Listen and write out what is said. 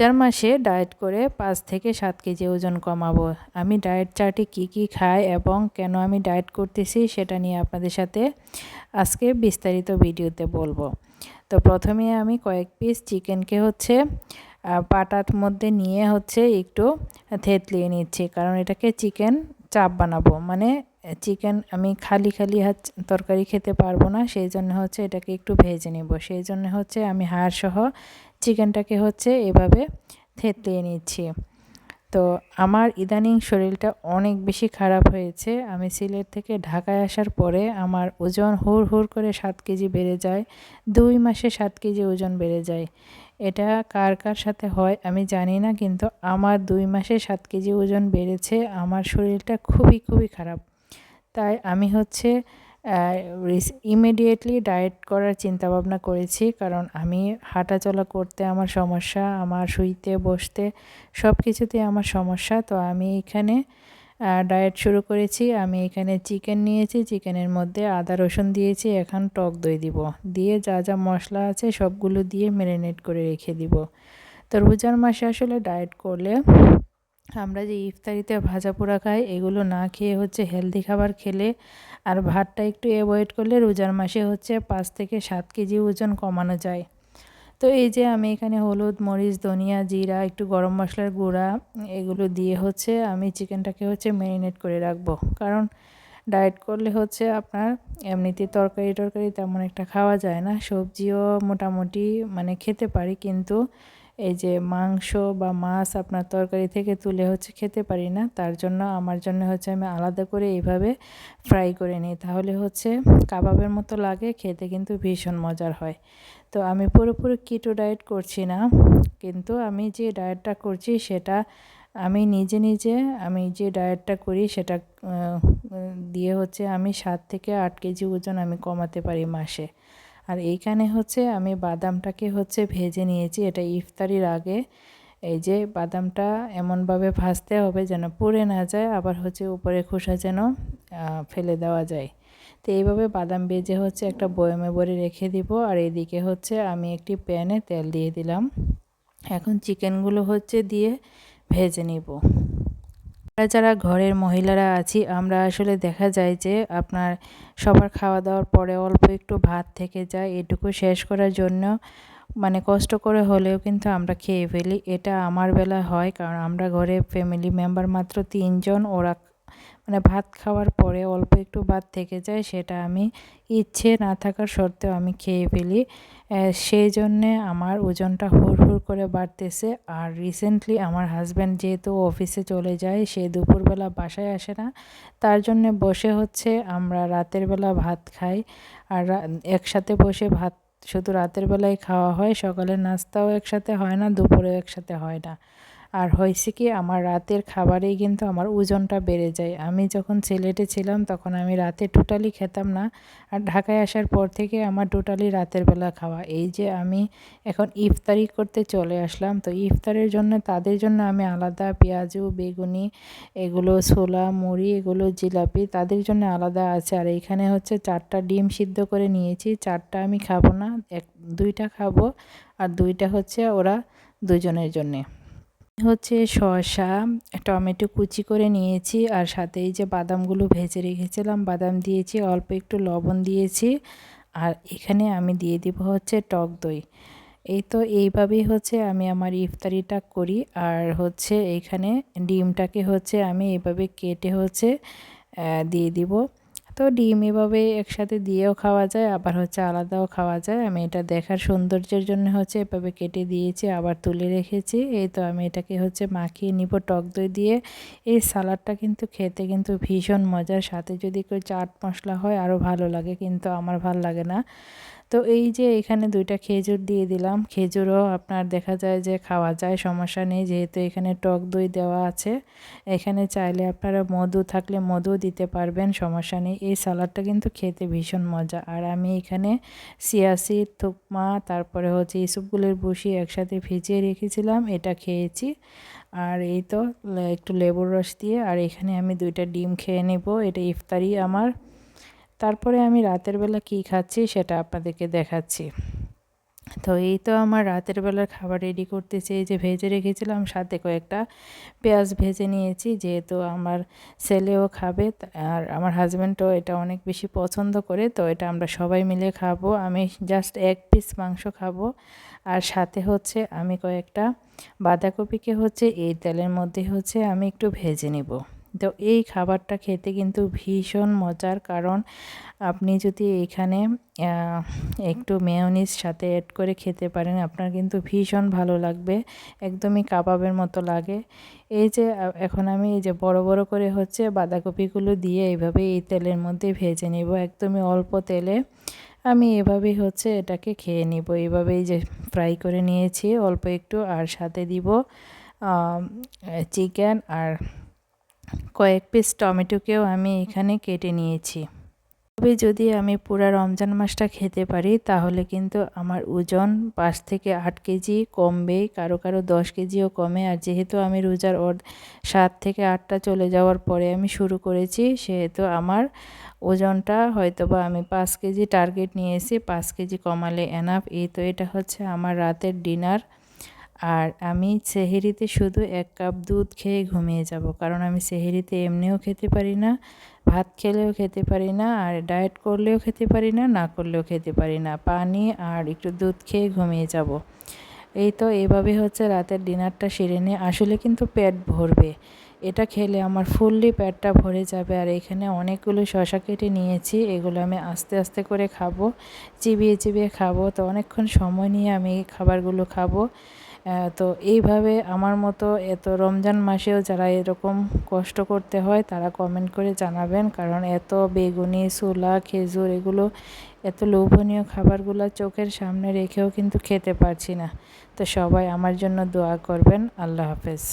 চার মাসে ডায়েট করে পাঁচ থেকে সাত কেজি ওজন কমাবো। আমি ডায়েট চার্টে কি কি খাই এবং কেন আমি ডায়েট করতেছি সেটা নিয়ে আপনাদের সাথে আজকে বিস্তারিত ভিডিওতে বলব। তো প্রথমে আমি কয়েক পিস চিকেনকে হচ্ছে পাটার মধ্যে নিয়ে হচ্ছে একটু থেতলিয়ে নিচ্ছি। কারণ এটাকে চিকেন চাপ বানাবো। মানে চিকেন আমি খালি খালি তরকারি খেতে পারব না। সেই জন্য হচ্ছে এটাকে একটু ভেজে নেব। সেই জন্য হচ্ছে আমি হাড় সহ চিকেনটাকে হচ্ছে এভাবে থেতলিয়ে নিচ্ছি। তো আমার ইদানিং শরীরটা অনেক বেশি খারাপ হয়েছে। আমি সিলেট থেকে ঢাকায় আসার পরে আমার ওজন হুড় হুড় করে সাত কেজি বেড়ে যায়। দুই মাসে সাত কেজি ওজন বেড়ে যায়। এটা কার কার সাথে হয় আমি জানি না, কিন্তু আমার দুই মাসে সাত কেজি ওজন বেড়েছে। আমার শরীরটা খুবই খুবই খারাপ। তাই আমি হচ্ছে ইমিডিয়েটলি ডায়েট করার চিন্তা ভাবনা করেছি, কারণ আমি হাঁটাচলা করতে আমার সমস্যা, আমার শুইতে, বসতে সব কিছুতে আমার সমস্যা। তো আমি এখানে ডায়েট শুরু করেছি। আমি এখানে চিকেন নিয়েছি, চিকেনের মধ্যে আদা রসুন দিয়েছি, এখন টক দই দিব। দিয়ে যা যা মশলা আছে সবগুলো দিয়ে ম্যারিনেট করে রেখে দিব। তো রোজার মাসে আসলে ডায়েট করলে আমরা যে ইফতারিতে ভাজা পোড়া খাই, এগুলো না খেয়ে হচ্ছে হেলদি খাবার খেলে আর ভাতটা একটু অ্যাভয়েড করলে রোজার মাসে হচ্ছে পাঁচ থেকে সাত কেজি ওজন কমানো যায়। তো এই যে আমি এখানে হলুদ, মরিচ, ধনিয়া, জিরা, একটু গরম মশলার গুঁড়া, এগুলো দিয়ে হচ্ছে আমি চিকেনটাকে হচ্ছে ম্যারিনেট করে রাখব। কারণ ডায়েট করলে হচ্ছে আপনার এমনিতে তরকারি টরকারি তেমন একটা খাওয়া যায় না। সবজিও মোটামুটি মানে খেতে পারি, কিন্তু এই যে মাংস বা মাছ আপনার তরকারি থেকে তুলে হচ্ছে খেতে পারি না, তার জন্য আমার জন্য হচ্ছে আমি আলাদা করে এইভাবে ফ্রাই করে নিই। তাহলে হচ্ছে কাবাবের মতো লাগে, খেতে কিন্তু ভীষণ মজার হয়। তো আমি পুরোপুরি কিটো ডায়েট করছি না, কিন্তু আমি যে ডায়েটটা করছি সেটা আমি নিজে নিজে আমি যে ডায়েটটা করি সেটা দিয়ে হচ্ছে আমি সাত থেকে আট কেজি ওজন আমি কমাতে পারি মাসে। আর এইখানে হচ্ছে আমি বাদামটাকে হচ্ছে ভেজে নিয়েছি। এটা ইফতারির আগে। এই যে বাদামটা এমনভাবে ভাজতে হবে যেন পুড়ে না যায়, আবার হচ্ছে উপরে খোসা যেন ফেলে দেওয়া যায়। তো এইভাবে বাদাম ভেজে হচ্ছে একটা বয়মে ভরে রেখে দিব। আর এদিকে হচ্ছে আমি একটি প্যানে তেল দিয়ে দিলাম। এখন চিকেনগুলো হচ্ছে দিয়ে ভেজে নিব। যারা ঘরের মহিলারা আছি, আমরা আসলে দেখা যায় যে আপনার সবার খাওয়া দাওয়ার পরে অল্প একটু ভাত থেকে যায়, এটুকু শেষ করার জন্য মানে কষ্ট করে হলেও কিন্তু আমরা খেয়ে ফেলি। এটা আমার বেলা হয়, কারণ আমরা ঘরে ফ্যামিলি মেম্বার মাত্র তিনজন, ওরা মানে ভাত খাওয়ার পরে অল্প একটু ভাত থেকে যায়, সেটা আমি ইচ্ছে না থাকার সত্ত্বেও আমি খেয়ে ফেলি। সেই জন্যে আমার ওজনটা হুড় হুড় করে বাড়তেছে। আর রিসেন্টলি আমার হাজব্যান্ড যেহেতু অফিসে চলে যায়, সে দুপুরবেলা বাসায় আসে না। তার জন্য বসে হচ্ছে, আমরা রাতের বেলা ভাত খাই। আর একসাথে বসে ভাত শুধু রাতের বেলায় খাওয়া হয়, সকালের নাস্তাও একসাথে হয় না, দুপুরেও একসাথে হয় না। আর হয়েছে কি, আমার রাতের খাবারেই কিন্তু আমার ওজনটা বেড়ে যায়। আমি যখন সিলেটে ছিলাম তখন আমি রাতে টোটালি খেতাম না। আর ঢাকায় আসার পর থেকে আমার টোটালি রাতের বেলা খাওয়া। এই যে আমি এখন ইফতারি করতে চলে আসলাম। তো ইফতারের জন্য, তাদের জন্য আমি আলাদা পেঁয়াজু, বেগুনি, এগুলো ছোলা, মুড়ি, এগুলো জিলাপি তাদের জন্য আলাদা আছে। আর এইখানে হচ্ছে চারটা ডিম সিদ্ধ করে নিয়েছি। চারটা আমি খাব না, এক, দুইটা খাব আর দুইটা হচ্ছে ওরা দুজনের জন্যে। হচ্ছে শসা, টমেটো কুচি করে নিয়েছি আর সাথে এই যে বাদামগুলো ভেজে রেখেছিলাম, বাদাম দিয়েছি, অল্প একটু লবণ দিয়েছি আর এখানে আমি দিয়ে দিব হচ্ছে টক দই। এই তো এইভাবেই হচ্ছে আমি আমার ইফতারিটা করি আর হচ্ছে এখানে ডিমটাকে হচ্ছে আমি এইভাবে কেটে হচ্ছে দিয়ে দিব। তো ডিম এভাবে একসাথে দিয়েও খাওয়া যায়, আবার হচ্ছে আলাদাও খাওয়া যায়। আমি এটা দেখার সৌন্দর্যের জন্য হচ্ছে এভাবে কেটে দিয়েছি, আবার তুলে রেখেছি। এই তো আমি এটাকে হচ্ছে মাখিয়ে নিব টক দই দিয়ে। এই সালাডটা কিন্তু খেতে কিন্তু ভীষণ মজার, সাথে যদি কেউ চাট মশলা হয় আরও ভালো লাগে, কিন্তু আমার ভালো লাগে না। তো এই যে এখানে দুইটা খেজুর দিয়ে দিলাম। খেজুরও আপনার দেখা যায় যে খাওয়া যায়, সমস্যা নেই। যেহেতু এখানে টক দই দেওয়া আছে, এখানে চাইলে আপনারা মধু থাকলে মধু দিতে পারবেন, সমস্যা নেই। এই সালাডটা কিন্তু খেতে ভীষণ মজা। আর আমি এখানে সিয়াসি থুকমা, তারপরে হচ্ছে ইসুপগুলের বসি একসাথে ভিজিয়ে রেখেছিলাম, এটা খেয়েছি। আর এই তো একটু লেবুর রস দিয়ে, আর এখানে আমি দুইটা ডিম খেয়ে নেব। এটা ইফতারি আমার। তারপরে আমি রাতের বেলা কি খাচ্ছি সেটা আপনাদেরকে দেখাচ্ছি। তো এই তো আমার রাতের বেলার খাবার রেডি করতেছি। এই যে ভেজে রেখেছিলাম, সাথে কয়েকটা পেঁয়াজ ভেজে নিয়েছি। যেহেতু আমার ছেলেও খাবে আর আমার হাজব্যান্ডও এটা অনেক বেশি পছন্দ করে, তো এটা আমরা সবাই মিলে খাব। আমি জাস্ট এক পিস মাংস খাব। আর সাথে হচ্ছে আমি কয়েকটা বাঁধাকপিকে হচ্ছে এই তেলের মধ্যে হচ্ছে আমি একটু ভেজে নেব। তো এই খাবারটা খেতে কিন্তু ভীষণ মজার। কারণ আপনি যদি এখানে একটু মেয়নিজ সাথে অ্যাড করে খেতে পারেন, আপনার কিন্তু ভীষণ ভালো লাগবে। একদমই কাবাবের মতো লাগে। এই যে এখন আমি এই যে বড় বড় করে হচ্ছে বাঁধাকপিগুলো দিয়ে এইভাবে এই তেলের মধ্যে ভেজে নেব, একদমই অল্প তেলে। আমি এভাবেই হচ্ছে এটাকে খেয়ে নিব। এইভাবেই যে ফ্রাই করে নিয়েছি, অল্প একটু, আর সাথে দিব চিকেন আর কয়েক পিস টমেটোকেও আমি এখানে কেটে নিয়েছি। তবে যদি আমি পুরো রমজান মাসটা খেতে পারি, তাহলে কিন্তু আমার ওজন পাঁচ থেকে আট কেজি কমবে, কারও কারও দশ কেজিও কমে। আর যেহেতু আমি রোজার ওর সাত থেকে আটটা চলে যাওয়ার পরে আমি শুরু করেছি, সেহেতু আমার ওজনটা হয়তো বা আমি পাঁচ কেজি টার্গেট নিয়েছি, পাঁচ কেজি কমালে এনাফ এই তো এটা হচ্ছে আমার রাতের ডিনার আর আমি সেহেরিতে শুধু এক কাপ দুধ খেয়ে ঘুমিয়ে যাব, কারণ আমি সেহেরিতে এমনিও খেতে পারি না, ভাত খেলেও খেতে পারি না, আর ডায়েট করলেও খেতে পারি না না করলেও খেতে পারি না। পানি আর একটু দুধ খেয়ে ঘুমিয়ে যাব। এই তো এভাবে হচ্ছে রাতের ডিনারটা সেরে নিয়ে, আসলে কিন্তু পেট ভরবে। এটা খেলে আমার ফুললি পেটটা ভরে যাবে, আর এখানে অনেকগুলো শশা কেটে নিয়েছি, এগুলো আমি আস্তে আস্তে করে খাব, চিবিয়ে চিবিয়ে খাব। তো অনেকক্ষণ সময় নিয়ে আমি এই খাবারগুলো খাব। তো এইভাবে আমার মতো এত রমজান মাসেও যারা এরকম কষ্ট করতে হয়, তারা কমেন্ট করে জানাবেন। কারণ এত বেগুনি, ছোলা, খেজুর, এগুলো এত লোভনীয় খাবারগুলো চোখের সামনে রেখেও কিন্তু খেতে পারছি না। তো সবাই আমার জন্য দোয়া করবেন। আল্লাহ হাফেজ।